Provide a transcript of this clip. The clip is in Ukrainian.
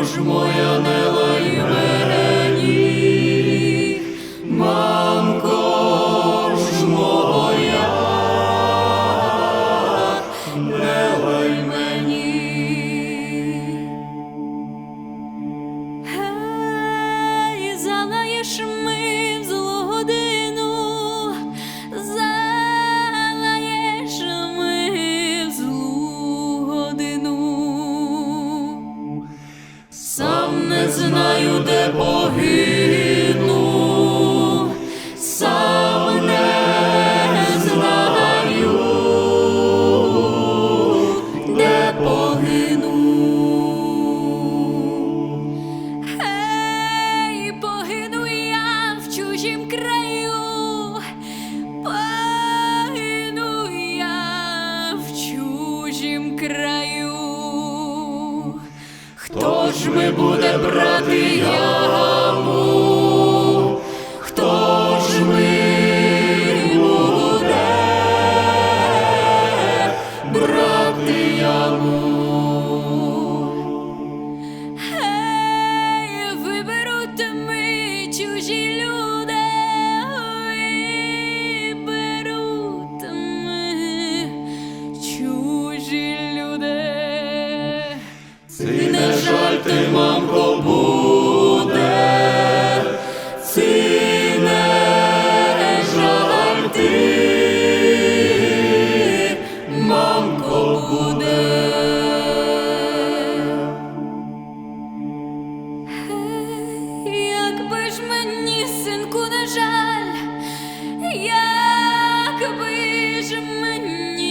душ моя не не знаю, де погиб. ти, мамко, буде, ці не жаль ти, мамко, буде. Якби ж мені, синку, не жаль, якби ж мені.